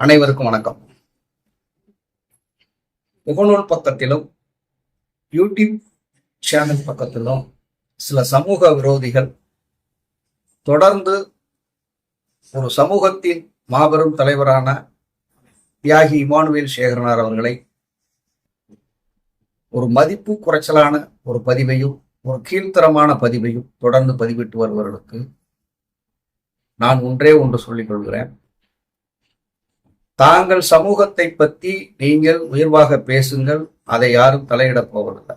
அனைவருக்கும் வணக்கம். முகநூல் பக்கத்திலும் யூடியூப் சேனல் பக்கத்திலும் சில சமூக விரோதிகள் தொடர்ந்து ஒரு சமூகத்தின் மாபெரும் தலைவரான தியாகி இமானுவேல் சேகரனார் அவர்களை ஒரு மதிப்பு குறைச்சலான ஒரு பதிவையும் ஒரு கீழ்த்தரமான பதிவையும் தொடர்ந்து பதிவிட்டு வருபவர்களுக்கு நான் ஒன்றே ஒன்று சொல்லிக் கொள்கிறேன். தாங்கள் சமூகத்தை பற்றி நீங்கள் உயர்வாக பேசுங்கள் அதை யாரும் தலையிடப் போவதில்லை.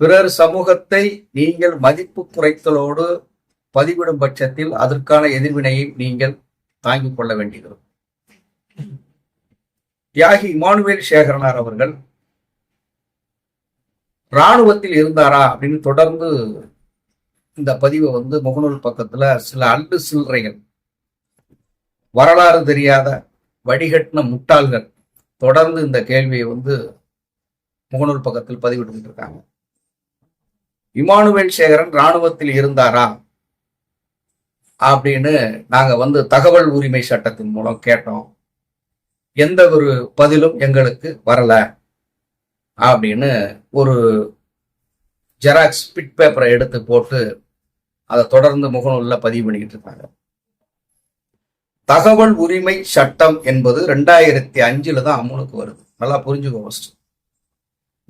பிறர் சமூகத்தை நீங்கள் மதிப்பு குறைத்தலோடு பதிவிடும் பட்சத்தில் அதற்கான எதிர்வினையை நீங்கள் தாங்கிக் கொள்ள வேண்டியிருக்கும். தியாகி இமானுவேல் சேகரனார் அவர்கள் இராணுவத்தில் இருந்தாரா அப்படின்னு தொடர்ந்து இந்த பதிவை வந்து முகநூல் பக்கத்துல சில அண்டு சில்லறைகள் வரலாறு தெரியாத வடிகட்டின முட்டாள்கள் தொடர்ந்து இந்த கேள்வியை வந்து முகநூல் பக்கத்தில் பதிவிட்டு இருக்காங்க இமானுவேல் சேகரன் இராணுவத்தில் இருந்தாரா? அப்படின்னு நாங்க வந்து தகவல் உரிமை சட்டத்தின் மூலம் கேட்டோம். எந்த ஒரு பதிலும் எங்களுக்கு வரல அப்படின்னு ஒரு ஜெராக்ஸ் பிட் பேப்பரை எடுத்து போட்டு அதை தொடர்ந்து முகநூலில் பதிவு பண்ணிக்கிட்டு இருக்காங்க தகவல் உரிமை சட்டம் என்பது ரெண்டாயிரத்தி அஞ்சுல தான் அமுலுக்கு வருது. நல்லா புரிஞ்சுக்கோ ஃபர்ஸ்ட்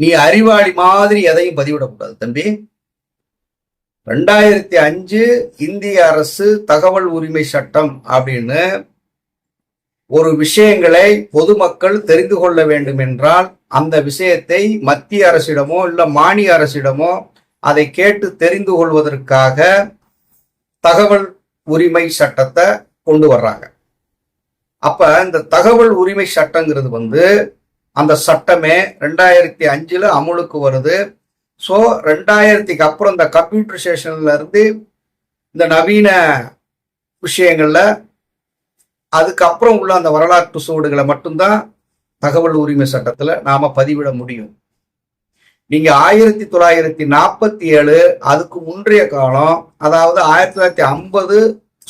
நீ அறிவாளி மாதிரி எதையும் பதிவிடக்கூடாது தம்பி. ரெண்டாயிரத்தி அஞ்சு இந்திய அரசு தகவல் உரிமை சட்டம் அப்படின்னு ஒரு விஷயங்களை பொதுமக்கள் தெரிந்து கொள்ள வேண்டும் என்றால் அந்த விஷயத்தை மத்திய அரசிடமோ இல்லை மாநில அரசிடமோ அதை கேட்டு தெரிந்து கொள்வதற்காக தகவல் உரிமை சட்டத்தை கொண்டு வர்றாங்க. அப்ப இந்த தகவல் உரிமை சட்டங்கிறது வந்து அந்த சட்டமே ரெண்டாயிரத்தி அஞ்சுல அமுலுக்கு வருது. ஸோ ரெண்டாயிரத்துக்கு அப்புறம் இந்த கம்ப்யூட்டரைசேஷன்ல இருந்து இந்த நவீன விஷயங்கள்ல அதுக்கப்புறம் உள்ள அந்த வரலாற்று சூடுகளை மட்டும்தான் தகவல் உரிமை சட்டத்துல நாம பதிவிட முடியும். நீங்க ஆயிரத்தி தொள்ளாயிரத்தி நாற்பத்தி ஏழு அதுக்கு முன்றைய காலம் அதாவது ஆயிரத்தி தொள்ளாயிரத்தி ஐம்பது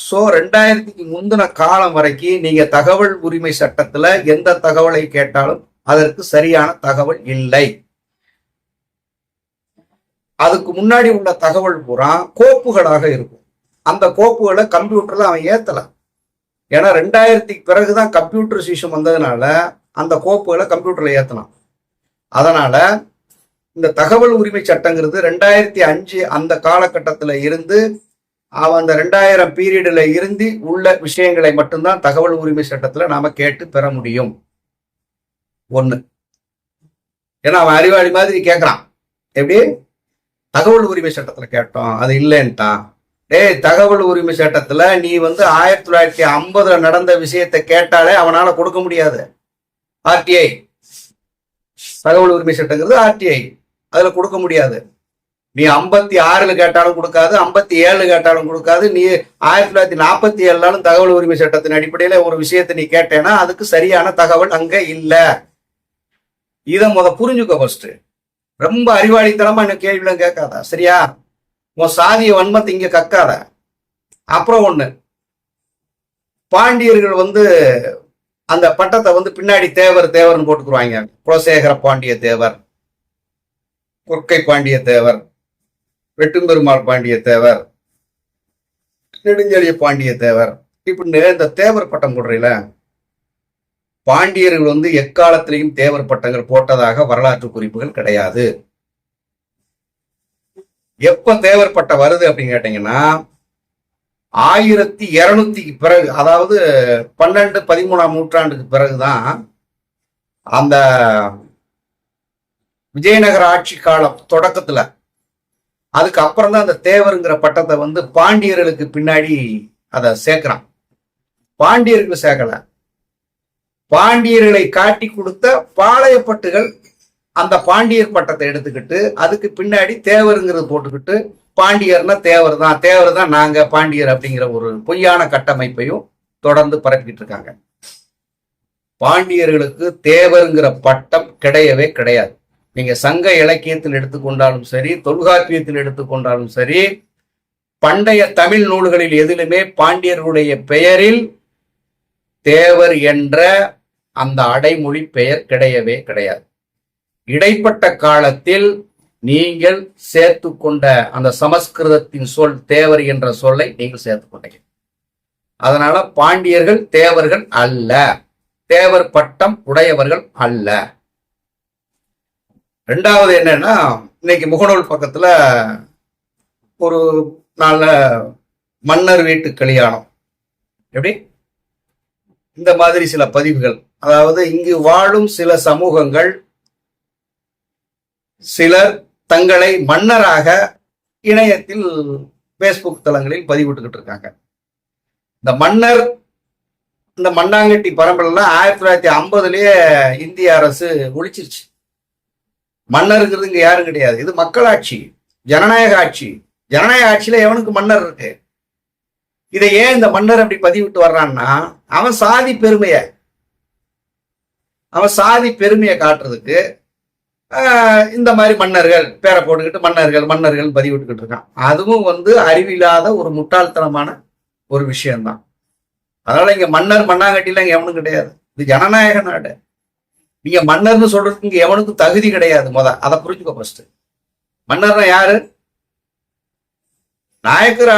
ஸோ ரெண்டாயிரத்துக்கு முந்தின காலம் வரைக்கும் நீங்க தகவல் உரிமை சட்டத்துல எந்த தகவலை கேட்டாலும் அதற்கு சரியான தகவல் இல்லை. அதுக்கு முன்னாடி உள்ள தகவல் பூரா கோப்புகளாக இருக்கும். அந்த கோப்புகளை கம்ப்யூட்டர்ல அவன் ஏத்தலாம். ஏன்னா ரெண்டாயிரத்துக்கு பிறகுதான் கம்ப்யூட்டர் சிஸ்டம் வந்ததுனால அந்த கோப்புகளை கம்ப்யூட்டர்ல ஏத்தலாம். அதனால இந்த தகவல் உரிமை சட்டங்கிறது ரெண்டாயிரத்தி அஞ்சு அந்த காலகட்டத்தில் இருந்து அவன் அந்த ரெண்டாயிரம் பீரியடில் இருந்து உள்ள விஷயங்களை மட்டும்தான் தகவல் உரிமை சட்டத்தில் நாம் கேட்டு பெற முடியும். ஒன்று ஏன்னா அவன் அறிவாளி மாதிரி கேட்குறான் எப்படி? தகவல் உரிமை சட்டத்தில் கேட்டோம். அது இல்லைன்ட்டான் டேய் தகவல் உரிமை சட்டத்தில் நீ வந்து ஆயிரத்தி தொள்ளாயிரத்தி ஐம்பதுல நடந்த விஷயத்தை கேட்டாலே அவனால் கொடுக்க முடியாது. ஆர்டிஐ. தகவல் உரிமை சட்டங்கிறது ஆர்டிஐ. அதில் கொடுக்க முடியாது. நீ ஐம்பத்தி ஆறுல கேட்டாலும் கொடுக்காது ஐம்பத்தி ஏழு கேட்டாலும் கொடுக்காது. நீ ஆயிரத்தி தொள்ளாயிரத்தி நாற்பத்தி ஏழுனாலும் தகவல் உரிமை சட்டத்தின் அடிப்படையில ஒரு விஷயத்தை நீ கேட்டேன்னா அதுக்கு சரியான தகவல் அங்க இல்ல. இதை முத புரிஞ்சுக்கோ ஃபர்ஸ்ட் ரொம்ப அறிவாளித்தனமா என்ன கேள்விலாம் கேட்காத. சரியா? உன் சாதிய வன்மத்தை இங்க கக்காத. அப்புறம் ஒண்ணு. பாண்டியர்கள் வந்து அந்த பட்டத்தை வந்து பின்னாடி தேவர் தேவர்னு போட்டுக்குருவாங்க. குலசேகர பாண்டிய தேவர் கொர்க்கை பாண்டிய தேவர். வெட்டும்பெருமாள் பாண்டிய தேவர் நெடுஞ்செழிய பாண்டிய தேவர் இப்படின்னு இந்த தேவர் பட்டம் போடுறீல பாண்டியர்கள் வந்து எக்காலத்திலையும் தேவர் பட்டங்கள் போட்டதாக வரலாற்று குறிப்புகள் கிடையாது. எப்ப தேவர் பட்டம் வருது அப்படின்னு கேட்டீங்கன்னா ஆயிரத்தி இருநூத்திக்கு பிறகு அதாவது பன்னெண்டு பதிமூணாம் நூற்றாண்டுக்கு பிறகுதான் அந்த விஜயநகர ஆட்சி காலம் தொடக்கத்துல அதுக்கு அப்புறம் தான் அந்த தேவருங்கிற பட்டத்தை வந்து பாண்டியர்களுக்கு பின்னாடி அதை சேர்க்கிறான். பாண்டியர்கள் சேர்க்கல. பாண்டியர்களை காட்டி கொடுத்த பாளையப்பட்டுகள் அந்த பாண்டியர் பட்டத்தை எடுத்துக்கிட்டு அதுக்கு பின்னாடி தேவருங்கிறது போட்டுக்கிட்டு பாண்டியர்னா தேவர் தான் தேவர் தான் நாங்க பாண்டியர் அப்படிங்கிற ஒரு பொய்யான கட்டமைப்பையும் தொடர்ந்து பரப்பிக்கிட்டு இருக்காங்க. பாண்டியர்களுக்கு தேவருங்கிற பட்டம் கிடையவே கிடையாது. நீங்க சங்க இலக்கியத்தில் எடுத்துக்கொண்டாலும் சரி தொல்காப்பியத்தில் எடுத்துக்கொண்டாலும் சரி பண்டைய தமிழ் நூல்களில் எதிலுமே பாண்டியர்களுடைய பெயரில் தேவர் என்ற அந்த அடைமொழி பெயர் கிடையவே கிடையாது. இடைப்பட்ட காலத்தில் நீங்கள் சேர்த்து கொண்ட அந்த சமஸ்கிருதத்தின் சொல் தேவர் என்ற சொல்லை நீங்கள் சேர்த்து கொண்டீங்க அதனால பாண்டியர்கள் தேவர்கள் அல்ல. தேவர் பட்டம் உடையவர்கள் அல்ல. ரெண்டாவது என்னன்னா இன்னைக்கு முகநூல் பக்கத்துல ஒரு நாள்ல மன்னர் வீட்டு கல்யாணம். எப்படி? இந்த மாதிரி சில பதிவுகள். அதாவது இங்கு வாழும் சில சமூகங்கள் சிலர் தங்களை மன்னராக இணையத்தில் பேஸ்புக் தளங்களில் பதிவிட்டுக்கிட்டு இருக்காங்க. இந்த மன்னர் இந்த மண்ணாங்கட்டி பரம்பரைலாம் ஆயிரத்தி தொள்ளாயிரத்தி ஐம்பதுலயே இந்திய அரசு ஒழிச்சிருச்சு. மன்னருங்கிறது இங்க யாரும் கிடையாது. இது மக்களாட்சி ஜனநாயக ஆட்சி. ஜனநாயக ஆட்சியில எவனுக்கு மன்னர் இருக்கு? இதை ஏன் இந்த மன்னர் அப்படி பதிவிட்டு வர்றான்னா அவன் சாதி பெருமைய அவன் சாதி பெருமையை காட்டுறதுக்கு ஆஹ், இந்த மாதிரி மன்னர்கள் பேரை போட்டுக்கிட்டு மன்னர்கள் மன்னர்கள் பதிவிட்டுக்கிட்டு இருக்கான். அதுவும் வந்து அறிவில்லாத ஒரு முட்டாள்தனமான ஒரு விஷயம்தான். அதனால இங்க மன்னர் மண்ணாங்கட்டிலாம் இங்க எவனும் கிடையாது. இது ஜனநாயக நாடு. நீங்க மன்னர்னு சொல்றதுக்கு இங்க எவனுக்கும் தகுதி கிடையாது முத. அதை புரிஞ்சுக்கோ ஃபர்ஸ்ட் மன்னர்னா யாரு? நாயக்கர்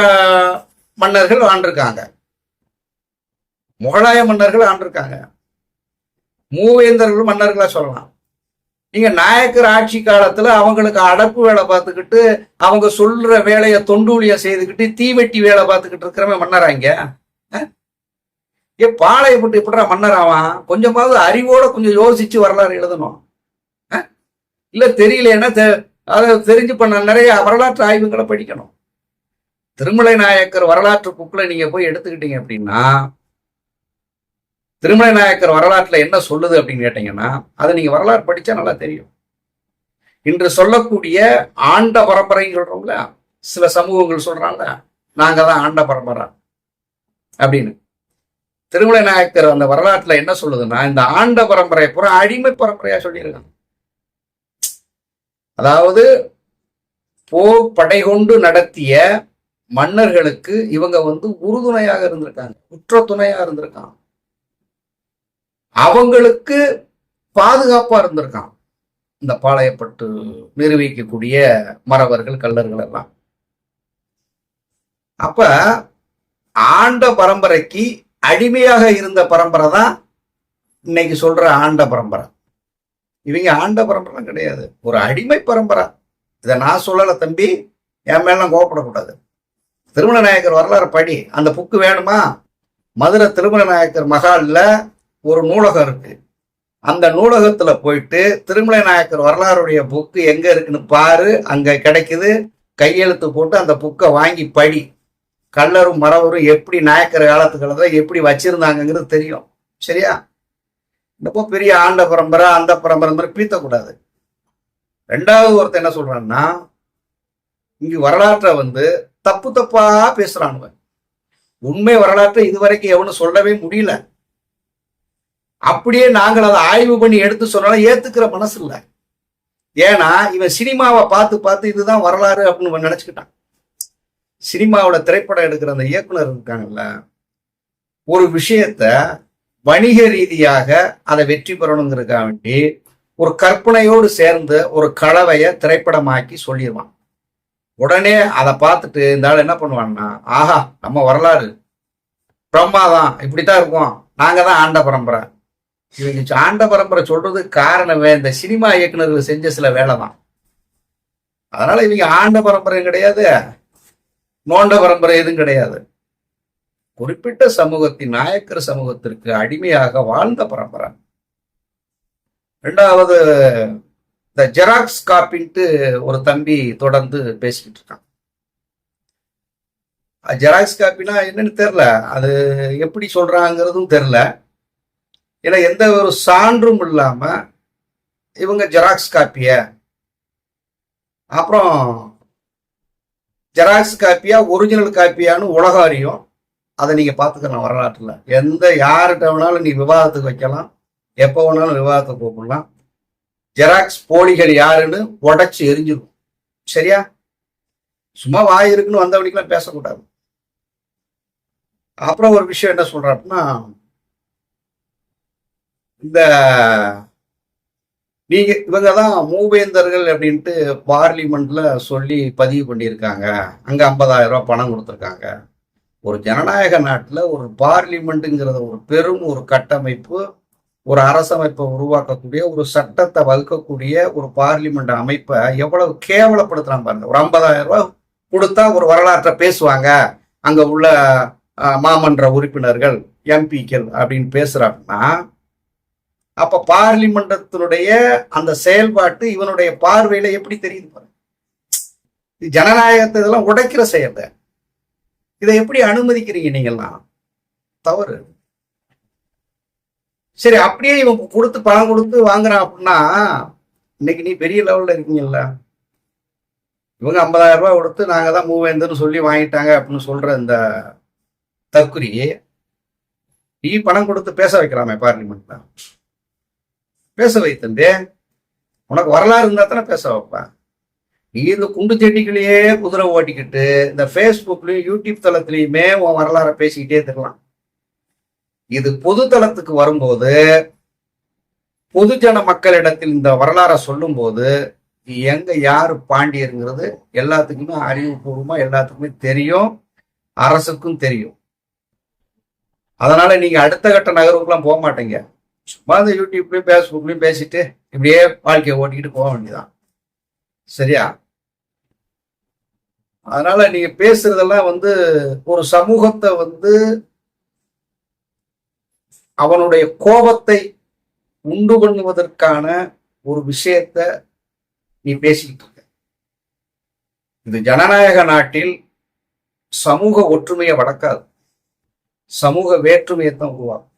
மன்னர்கள் ஆண்டிருக்காங்க. முகலாய மன்னர்கள் ஆண்டிருக்காங்க. மூவேந்தர்கள் மன்னர்களா சொல்லலாம். நீங்க நாயக்கர் ஆட்சி காலத்துல அவங்களுக்கு அடப்பு வேலை பார்த்துக்கிட்டு அவங்க சொல்ற வேலையை தொண்டூழியம் செய்துக்கிட்டு தீவெட்டி வேலை பார்த்துக்கிட்டு இருக்கிறவன் மன்னராங்க ஏ பாளையப்பட்டு எப்படா மன்னர் ஆவான்? கொஞ்சமாவது அறிவோட கொஞ்சம் யோசிச்சு வரலாறு எழுதணும். அஹ்? இல்ல தெரியலன்னா தெ- அதை தெரிஞ்சு பண்ண நிறைய வரலாற்று ஆய்வுகளை படிக்கணும். திருமலை நாயக்கர் வரலாற்று புக்கில் நீங்க போய் எடுத்துக்கிட்டீங்க அப்படின்னா திருமலை நாயக்கர் வரலாற்றுல என்ன சொல்லுது அப்படின்னு கேட்டீங்கன்னா அதை நீங்க வரலாறு படிச்சா நல்லா தெரியும். இன்று சொல்லக்கூடிய ஆண்ட பரம்பரைன்னு சொல்றோம்ல சில சமூகங்கள் சொல்றாங்க நாங்க தான் ஆண்ட பரம்பரை அப்படின்னு. திருமலை நாயக்கர் அந்த வரலாற்றுல என்ன சொல்லுதுன்னா இந்த ஆண்ட பரம்பரை பூரா அடிமை பரம்பரையா சொல்லியிருக்காங்க. அதாவது போர் படை கொண்டு நடத்திய மன்னர்களுக்கு இவங்க வந்து உறுதுணையாக இருந்திருக்காங்க உற்ற துணையா இருந்திருக்காங்க. அவங்களுக்கு பாதுகாப்பா இருந்திருக்கான் இந்த பாளையப்பட்டு நிரூபிக்கக்கூடிய மறவர்கள் கல்லர்கள் எல்லாம். அப்ப ஆண்ட பரம்பரைக்கு அடிமையாக இருந்த பரம்பரை தான் இன்னைக்கு சொல்ற ஆண்ட பரம்பரை. இவங்க ஆண்ட பரம்பரை கிடையாது. ஒரு அடிமை பரம்பரை. இதை நான் சொல்லலை தம்பி. என் மேலாம் கோவப்படக்கூடாது. திருமண நாயக்கர் வரலாறு படி அந்த புக்கு வேணுமா? மதுரை திருமண நாயக்கர் மகாலில் ஒரு நூலகம் இருக்கு. அந்த நூலகத்துல போயிட்டு திருமலை நாயக்கர் வரலாறுடைய புக்கு எங்க இருக்குன்னு பாரு. அங்க கிடைக்குது. கையெழுத்து போட்டு அந்த புக்கை வாங்கி படி. கல்லரும் மரவரும் எப்படி நாயக்கர் காலத்துக்களத எப்படி வச்சிருந்தாங்கங்கிறது தெரியும். சரியா? இந்தப்போ பெரிய ஆண்ட பரம்பரை அந்த பரம்பரை மாதிரி பீத்தக்கூடாது ரெண்டாவது ஒருத்தன் என்ன சொல்றான்னா இங்கு வரலாற்றை வந்து தப்பு தப்பா பேசுறானுவ உண்மை வரலாற்றை இதுவரைக்கும் எவனும் சொல்லவே முடியல. அப்படியே நாங்கள் அதை ஆய்வு பண்ணி எடுத்து சொன்னாலும் ஏத்துக்கிற மனசு இல்லை. ஏன்னா இவன் சினிமாவை பார்த்து பார்த்து இதுதான் வரலாறு அப்படின்னு நினைச்சுக்கிட்டான். சினிமாவோட திரைப்படம் எடுக்கிற அந்த இயக்குனர் இருக்காங்கல்ல ஒரு விஷயத்த வணிக ரீதியாக அதை வெற்றி பெறணுங்கிறதுக்காக வேண்டி ஒரு கற்பனையோடு சேர்ந்து ஒரு கலவையை திரைப்படமாக்கி சொல்லிடுவான் உடனே அதை பார்த்துட்டு இந்த ஆள் என்ன பண்ணுவான்னா ஆஹா நம்ம வரலாறு. பிரம்மாதான் இப்படித்தான் இருக்கும். நாங்க தான் ஆண்ட பரம்பரை. இவங்க ஆண்ட பரம்பரை சொல்றதுக்கு காரணமே இந்த சினிமா இயக்குனர்கள் செஞ்ச சில வேலை தான் அதனால இவங்க ஆண்ட பரம்பரையும் கிடையாது. நோண்ட பரம்பரை எதுவும் கிடையாது. குறிப்பிட்ட சமூகத்தின் நாயக்கர் சமூகத்திற்கு அடிமையாக வாழ்ந்த பரம்பரை. ரெண்டாவது இந்த ஜெராக்ஸ் காப்பின்ட்டு ஒரு தம்பி தொடர்ந்து பேசிக்கிட்டு இருக்கான். ஜெராக்ஸ் காப்பினா என்னன்னு தெரில அது எப்படி சொல்றாங்கிறதும் தெரில ஏன்னா எந்த ஒரு சான்றும் இல்லாம இவங்க ஜெராக்ஸ் காப்பிய. அப்புறம் ஜெராக்ஸ் காப்பியா ஒரிஜினல் காப்பியான்னு உலகம் அறியும் அதை நீங்கள் பார்த்துக்கலாம் வரலாற்றில். எந்த யார்கிட்ட வேணாலும் நீ விவாதத்துக்கு வைக்கலாம். எப்போ வேணாலும் விவாதத்தை கூப்பிடலாம் ஜெராக்ஸ் போலிகள் யாருன்னு உடச்சி எரிஞ்சிடும் சரியா? சும்மா வாய் இருக்குன்னு வந்தவனுக்கெல்லாம் பேசக்கூடாது. அப்புறம் ஒரு விஷயம் என்ன சொல்றாருன்னா இந்த நீங்க இவங்க தான் மூவேந்தர்கள் அப்படின்ட்டு பார்லிமெண்ட்ல சொல்லி பதிவு பண்ணியிருக்காங்க. அங்க ஐம்பதாயிரம் ரூபாய் பணம் கொடுத்துருக்காங்க. ஒரு ஜனநாயக நாட்டில் ஒரு பார்லிமெண்ட்டுங்கிறத ஒரு பெரும் ஒரு கட்டமைப்பு ஒரு அரசமைப்பை உருவாக்கக்கூடிய ஒரு சட்டத்தை வகுக்கக்கூடிய ஒரு பார்லிமெண்ட் அமைப்பை எவ்வளவு கேவலப்படுத்துகிறாங்க பாருங்க. ஒரு ஐம்பதாயிரம் ரூபாய் கொடுத்தா ஒரு வரலாற்றை பேசுவாங்க. அங்க உள்ள மாமன்ற உறுப்பினர்கள் எம்பிக்கள் அப்படின்னு பேசுறாங்கன்னா அப்ப பார்லிமெண்டத்தினுடைய அந்த செயல்பாட்டு இவனுடைய பார்வையில எப்படி தெரியுது பாருங்க ஜனநாயகத்தை இதெல்லாம் உடைக்கிற செயல் இதை எப்படி அனுமதிக்கிறீங்க நீங்கெல்லாம் தவறு. சரி அப்படியே இவன் கொடுத்து பணம் கொடுத்து வாங்குறான் அப்படின்னா இன்னைக்கு நீ பெரிய லெவல்ல இருக்கீங்கல்ல. இவங்க ஐம்பதாயிரம் ரூபாய் கொடுத்து நாங்க தான் மூவேந்தர்னு சொல்லி வாங்கிட்டாங்க அப்படின்னு சொல்ற இந்த தற்குறி நீ பணம் கொடுத்து பேச வைக்கிறாமே பார்லிமெண்ட்ல. பேச வைத்தண்டே உனக்கு வரலாறு இருந்தால் தானே பேச வைப்பேன். நீ இந்த குண்டு செட்டிகளையே குதிரை ஓட்டிக்கிட்டு இந்த ஃபேஸ்புக்லேயும் யூடியூப் தளத்திலையுமே உன் வரலாறை பேசிக்கிட்டே இருக்கலாம் இது பொது தளத்துக்கு வரும்போது பொதுஜன மக்களிடத்தில் இந்த வரலாறை சொல்லும்போது எங்க யாரு பாண்டியருங்கிறது எல்லாத்துக்குமே அறிவுபூர்வமா எல்லாத்துக்குமே தெரியும் அரசுக்கும் தெரியும். அதனால நீங்க அடுத்த கட்ட நகர்வுக்குலாம் போக மாட்டீங்க. சும்மா இந்த யூடியூப்லயும் ஃபேஸ்புக்லயும் பேசிட்டு இப்படியே வாழ்க்கையை ஓட்டிக்கிட்டு போக வேண்டியதான் சரியா? அதனால நீங்க பேசுறதெல்லாம் வந்து ஒரு சமூகத்தை வந்து அவனுடைய கோபத்தை உண்டு பண்ணுவதற்கான ஒரு விஷயத்த நீ பேசிக்கிட்டு இருக்க. இது ஜனநாயக நாட்டில் சமூக ஒற்றுமையை வளர்க்காது. சமூக வேற்றுமையை தான் உருவாக்கும்.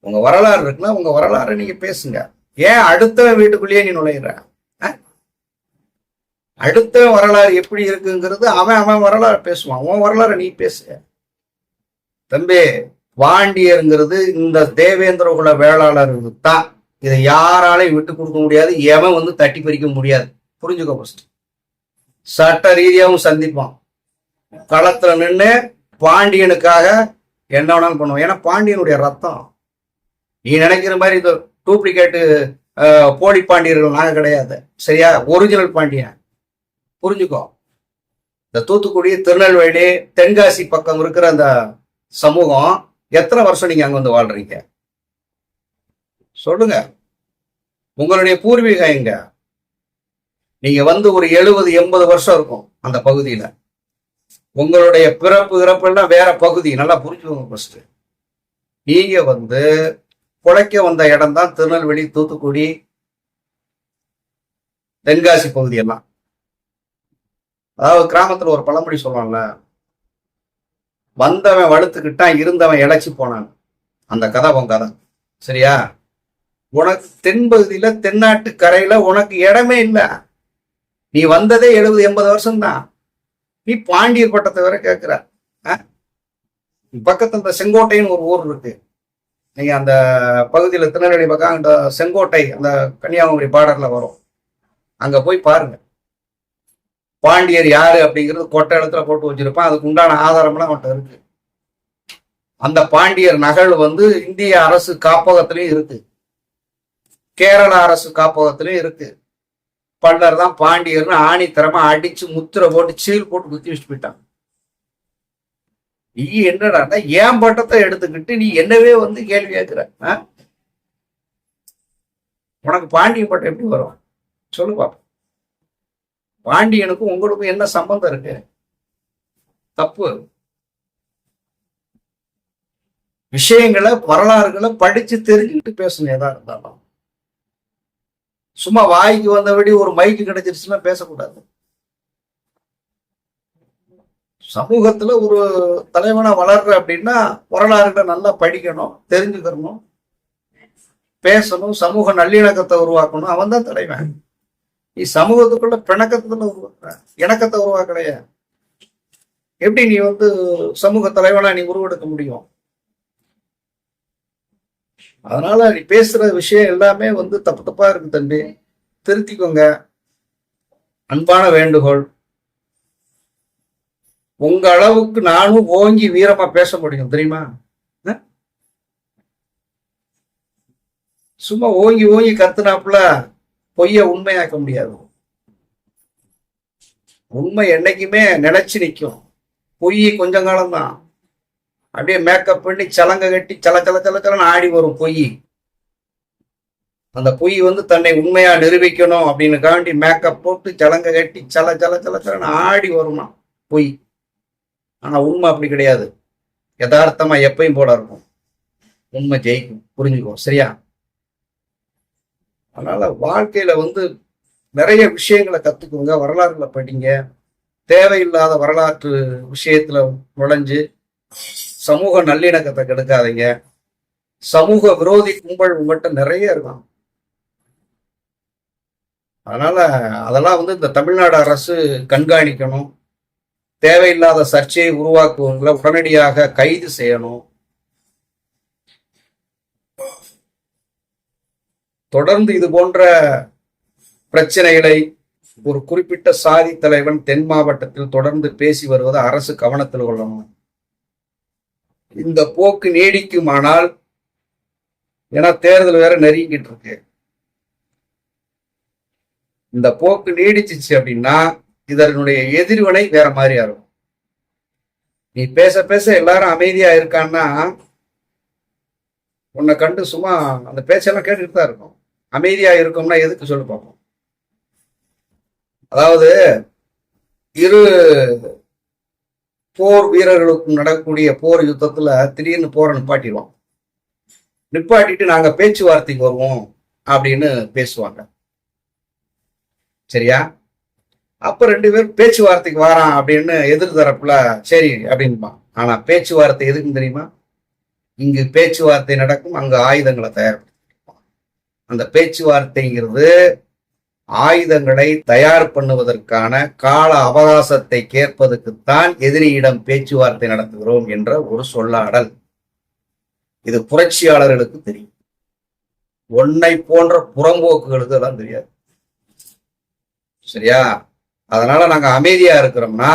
உங்க வரலாறு இருக்குன்னா உங்க வரலாறு நீங்க பேசுங்க. ஏன் அடுத்த வீட்டுக்குள்ளேயே நீ நுழையிற? அடுத்த வரலாறு எப்படி இருக்குங்கிறது அவன் அவன் வரலாறு பேசுவான். உன் வரலாறு நீ பேசு. தம்பி பாண்டியருங்கிறது இந்த தேவேந்திர குல வேளாளர் தான் இதை யாராலையும் விட்டு கொடுக்க முடியாது. எவன் வந்து தட்டி பறிக்க முடியாது. புரிஞ்சுக்கோ ஃபர்ஸ்ட் சட்ட ரீதியாகவும் சந்திப்பான். களத்துல நின்று பாண்டியனுக்காக என்ன வேணாலும் பண்ணுவோம் ஏன்னா பாண்டியனுடைய ரத்தம். நீ நினைக்கிற மாதிரி இந்த டூப்ளிகேட்டு போலி பாண்டியர்கள் நாங்கள் கிடையாது. சரியா? ஒரிஜினல் பாண்டியன். புரிஞ்சுக்கோ? இந்த தூத்துக்குடி திருநெல்வேலி தென்காசி பக்கம் இருக்கிற அந்த சமூகம் எத்தனை வருஷம் நீங்க அங்க வந்து வாழ்றீங்க? சொல்லுங்க. உங்களுடைய பூர்வீகம் எங்க? நீங்க வந்து ஒரு எழுபது எண்பது வருஷம் இருக்கும் அந்த பகுதியில. உங்களுடைய பிறப்பு இறப்பு எல்லாம் வேற பகுதி. நல்லா புரிஞ்சுக்கோங்க ஃபர்ஸ்ட் நீங்க வந்து பிழைக்க வந்த இடம் தான் திருநெல்வேலி தூத்துக்குடி தென்காசி பகுதியெல்லாம். அதாவது கிராமத்துல ஒரு பழமொழி சொல்லுவாங்கல்ல வந்தவன் வலுத்துக்கிட்டான் இருந்தவன் இழைச்சி போனான். அந்த கதை உன் கதை. சரியா? உனக்கு தென்பகுதியில தென்னாட்டு கரையில உனக்கு இடமே இல்லை. நீ வந்ததே எழுபது எண்பது வருஷம்தான். நீ பாண்டியர் பட்டத்தை வரை கேட்கிற அஹ்? பக்கத்துல இந்த செங்கோட்டைன்னு ஒரு ஊர் இருக்கு. நீங்க அந்த பகுதியில் திருநெல்வேலி பக்கம் அந்த செங்கோட்டை அந்த கன்னியாகுமரி பாடர்ல வரும். அங்க போய் பாருங்க. பாண்டியர் யாரு அப்படிங்கிறது கொட்டை இடத்துல போட்டு வச்சிருப்பான். அதுக்கு உண்டான ஆதாரம்லாம் அவன்கிட்ட இருக்கு. அந்த பாண்டியர் நகல் வந்து இந்திய அரசு காப்பகத்திலையும் இருக்கு. கேரள அரசு காப்பகத்திலையும் இருக்கு. பல்லர் தான் பாண்டியர்னு ஆணித்தரமா அடிச்சு முத்திரை போட்டு சீல் போட்டு குத்தி வச்சுட்டு போயிட்டான். நீ என்னடா ஏன் பட்டத்தை எடுத்துக்கிட்டு நீ என்னவே வந்து கேள்வி கேட்கிற உனக்கு பாண்டிய பட்டம் எப்படி வரும்? சொல்லு பாப்போம். பாண்டியனுக்கும் உங்களுக்கும் என்ன சம்பந்தம் இருக்கு? தப்பு. விஷயங்களை வரலாறுகளை படிச்சு தெரிஞ்சுக்கிட்டு பேசணும் எதா இருந்தாலும். சும்மா வாய்க்கு வந்தபடி ஒரு மைக்கு கிடைச்சிருச்சுன்னா பேசக்கூடாது. சமூகத்துல ஒரு தலைவனா வளர்ற அப்படின்னா வரலாறுகளை நல்லா படிக்கணும் தெரிஞ்சுக்கணும் பேசணும் சமூக நல்லிணக்கத்தை உருவாக்கணும். அவன் தான் தலைவன். நீ சமூகத்துக்குள்ள பிணக்கத்துல உருவாக்குற. இணக்கத்தை உருவாக்கலையே. எப்படி நீ வந்து சமூக தலைவனா நீ உருவெடுக்க முடியும்? அதனால நீ பேசுற விஷயம் எல்லாமே வந்து தப்பு தப்பா இருக்கு தம்பி. திருத்திக்கோங்க. அன்பான வேண்டுகோள். உங்க அளவுக்கு நானும் ஓங்கி வீரமா பேச முடியும் தெரியுமா? சும்மா ஓங்கி ஓங்கி கத்துனாப்புல பொய்ய உண்மையாக்க முடியாது. உண்மை என்னைக்குமே நிலைச்சு நிற்கும் பொய் கொஞ்ச காலம்தான். அப்படியே மேக்கப் பண்ணி சலங்க கட்டி சல சல சல சலன்னு ஆடி வரும் பொய். அந்த பொய் வந்து தன்னை உண்மையா நிரூபிக்கணும் அப்படின்னு காண்டி மேக்கப் போட்டு சலங்க கட்டி சல சல சல சலன்னு ஆடி வருமா பொய். ஆனா உண்மை அப்படி கிடையாது. யதார்த்தமா எப்பயும் போல இருக்கும். உண்மை ஜெயிக்கும். புரிஞ்சுக்கோ. சரியா? அதனால வாழ்க்கையில வந்து நிறைய விஷயங்களை கத்துக்கோங்க. வரலாறுகளை படிங்க. தேவையில்லாத வரலாற்று விஷயத்துல நுழைஞ்சு சமூக நல்லிணக்கத்தை கெடுக்காதீங்க. சமூக விரோதி கும்பல் உங்கள்கிட்ட நிறைய இருக்கும். அதனால அதெல்லாம் வந்து இந்த தமிழ்நாடு அரசு கண்காணிக்கணும். தேவையில்லாத சர்ச்சையை உருவாக்குவங்களை உடனடியாக கைது செய்யணும். தொடர்ந்து இது போன்ற பிரச்சனைகளை ஒரு குறிப்பிட்ட சாதி தலைவன் தென் மாவட்டத்தில் தொடர்ந்து பேசி வருவதை அரசு கவனத்தில் கொள்ளணும். இந்த போக்கு நீடிக்குமானால் ஏன்னா தேர்தல் வேற நெருங்கிட்டு இருக்கு. இந்த போக்கு நீடிச்சிச்சு அப்படின்னா இதனுடைய எதிர்வினை வேற மாதிரியா இருக்கும் நீ பேச பேச எல்லாரும் அமைதியா இருக்கான்னா உன்னை கண்டு சும்மா அந்த பேச்செல்லாம் கேட்டுட்டு தான் இருக்கும். அமைதியா இருக்கும்னா எதுக்கு சொல்லி பார்ப்போம் அதாவது இரு போர் வீரர்களுக்கும் நடக்கக்கூடிய போர் யுத்தத்துல திடீர்னு போரை நிப்பாட்டிடுவோம். நிப்பாட்டிட்டு நாங்க பேச்சுவார்த்தைக்கு வருவோம் அப்படின்னு பேசுவாங்க. சரியா? அப்ப ரெண்டு பேரும் பேச்சுவார்த்தைக்கு வரான் அப்படின்னு எதிர் தரப்புல சரி அப்படின்பா. ஆனா பேச்சுவார்த்தை எதுக்குன்னு தெரியுமா? இங்கு பேச்சுவார்த்தை நடக்கும் அங்கு ஆயுதங்களை தயார் அந்த பேச்சுவார்த்தைங்கிறது ஆயுதங்களை தயார் பண்ணுவதற்கான கால அவகாசத்தை கேட்பதற்குத்தான் எதிரியிடம் பேச்சுவார்த்தை நடத்துகிறோம் என்ற ஒரு சொல்லாடல். இது புரட்சியாளர்களுக்கு தெரியும். ஒன்னை போன்ற புறம்போக்குகளுக்கு எல்லாம் தெரியாது. சரியா? அதனால நாங்க அமைதியா இருக்கிறோம்னா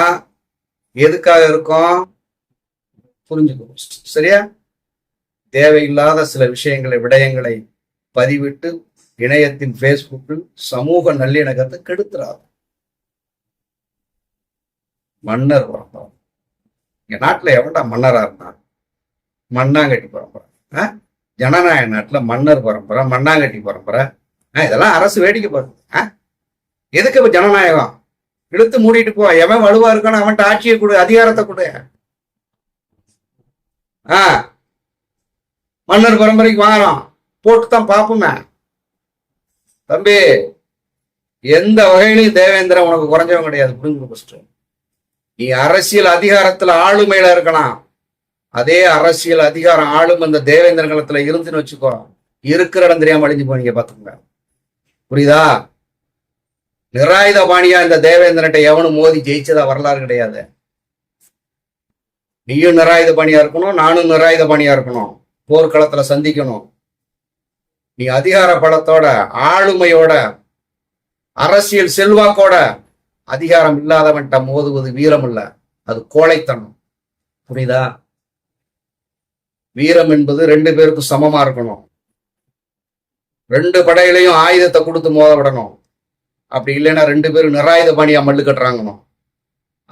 எதுக்காக இருக்கோம்? புரிஞ்சுக்கணும் சரியா? தேவையில்லாத சில விஷயங்களை விடயங்களை பதிவிட்டு இணையத்தின் பேஸ்புக்கில் சமூக நல்லிணக்கத்தை கெடுத்துறாரு மன்னர் பரம்பரை இங்க நாட்டுல எவன்டா மன்னரா இருந்தான்? மண்ணாங்கட்டி பரம்பரை ஆ? ஜனநாயக நாட்டுல மன்னர் பரம்பரை மண்ணாங்கட்டி பரம்பரை ஆ, இதெல்லாம் அரசு வேடிக்கை பார்க்குது. ஆ? எதுக்கு இப்ப ஜனநாயகம்? இழுத்து மூடிட்டு போ. எவன் வலுவா இருக்கானோ அவன்கிட்ட ஆட்சியை கொடு அதிகாரத்தை கொடு. ஆ. மன்னர் பரம்பரைக்கு வாங்குறோம் போட்டு தான் பார்ப்போமே தம்பி எந்த வகையிலையும் தேவேந்திரன் உனக்கு குறைஞ்சவன் கிடையாது. புரிஞ்சுக்க ஃபர்ஸ்ட் நீ அரசியல் அதிகாரத்துல ஆளுமையில இருக்கலாம். அதே அரசியல் அதிகாரம் ஆளும் அந்த தேவேந்திர காலத்துல இருந்துன்னு வச்சுக்கோ. இருக்கிற இடம் தெரியாம அழிஞ்சு போனீங்க பாத்துக்கோங்க புரியுதா? நிராயுத பாணியா இந்த தேவேந்திரன்ட்ட எவனும் மோதி ஜெயிச்சதா வரலாறு கிடையாது. நீயும் நிராயுத பாணியா இருக்கணும் நானும் நிராயுத பாணியா இருக்கணும். போர்க்களத்துல சந்திக்கணும். நீ அதிகார பலத்தோட ஆளுமையோட அரசியல் செல்வாக்கோட அதிகாரம் இல்லாதவன்ட்ட மோதுவது வீரம் இல்ல அது கோழைத்தனம். புரியுதா? வீரம் என்பது ரெண்டு பேருக்கும் சமமா இருக்கணும். ரெண்டு படையிலையும் ஆயுதத்தை கொடுத்து மோத விடணும். அப்படி இல்லைன்னா ரெண்டு பேரும் நிராயுத பாணியா மல்லு கட்டுறாங்கணும்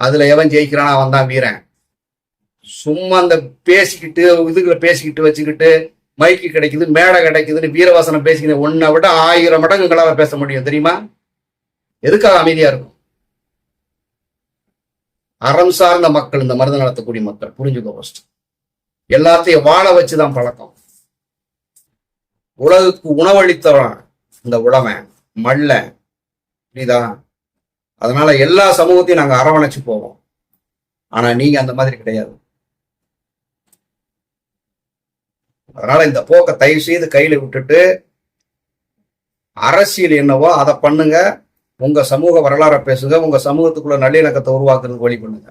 அதுல எவன் ஜெயிக்கிறானோ அவன் தான் வீரன். சும்மா அந்த பேசிக்கிட்டு இதுகளை பேசிக்கிட்டு வச்சுக்கிட்டு மைக்கு கிடைக்குது மேடை கிடைக்குதுன்னு வீரவாசனம் பேசிக்கிட்டு ஒன்னை விட ஆயிரம் மடங்கு பேச முடியும் தெரியுமா? எதுக்காக அமைதியா இருக்கும்? அறம் சார்ந்த மக்கள் இந்த மருந்து நடத்தக்கூடிய மக்கள் புரிஞ்சுக்கோ ஃபர்ஸ்ட் எல்லாத்தையும் வாழ வச்சுதான் பழக்கம். உலகுக்கு உணவளித்தவன் இந்த உழவன் மல்ல. புரியுதா? அதனால எல்லா சமூகத்தையும் நாங்க அரவணைச்சு போவோம். ஆனா நீங்க அந்த மாதிரி கிடையாது. அதனால இந்த போக்கை தயவு செய்து கையில விட்டுட்டு அரசியல் என்னவோ அதை பண்ணுங்க. உங்க சமூக வரலாறை பேசுங்க. உங்க சமூகத்துக்குள்ள நல்லிணக்கத்தை உருவாக்குறதுக்கு வழி பண்ணுங்க.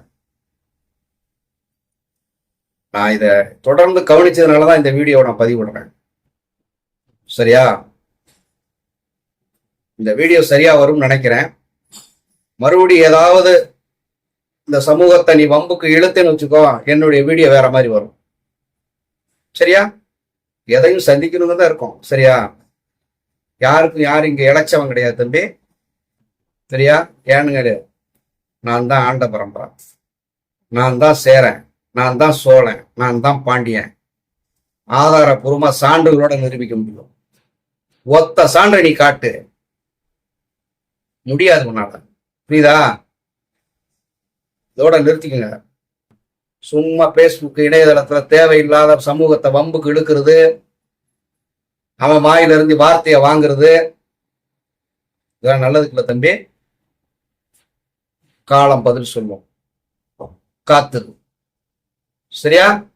நான் இதை தொடர்ந்து கவனிச்சதுனாலதான் இந்த வீடியோவை நான் பதிவிடுறேன். சரியா? இந்த வீடியோ சரியா வரும்னு நினைக்கிறேன். மறுபடியும் ஏதாவது இந்த சமூகத்தை நீ வம்புக்கு இழுத்துன்னு வச்சுக்கோ என்னுடைய வீடியோ வேற மாதிரி வரும். சரியா? எதையும் சந்திக்கணுங்க தான் இருக்கும். சரியா? யாருக்கும் யாரும் இங்க இழைச்சவன் கிடையாது தம்பி. சரியா? ஏனுங்க நான் தான் ஆண்ட பரம்பரை. நான் தான் சேரன். நான் தான் சோழன். நான் தான் பாண்டியன். ஆதாரபூர்வமா சான்றுகளோட நிரூபிக்க முடியும். ஒத்த சான்றை நீ காட்டு. முடியாது உன்னால. புரியுதா? இதோட நிறுத்திக்கங்க. சும்மா பேஸ்புக் இணையதளத்துல தேவையில்லாத சமூகத்தை வம்புக்கு இழுக்கிறது அவன் வாயிலிருந்து வார்த்தையை வாங்குறது. இதெல்லாம் நல்லதுக்குள்ள தம்பி. காலம் பதில் சொல்லும். காத்துரு சரியா?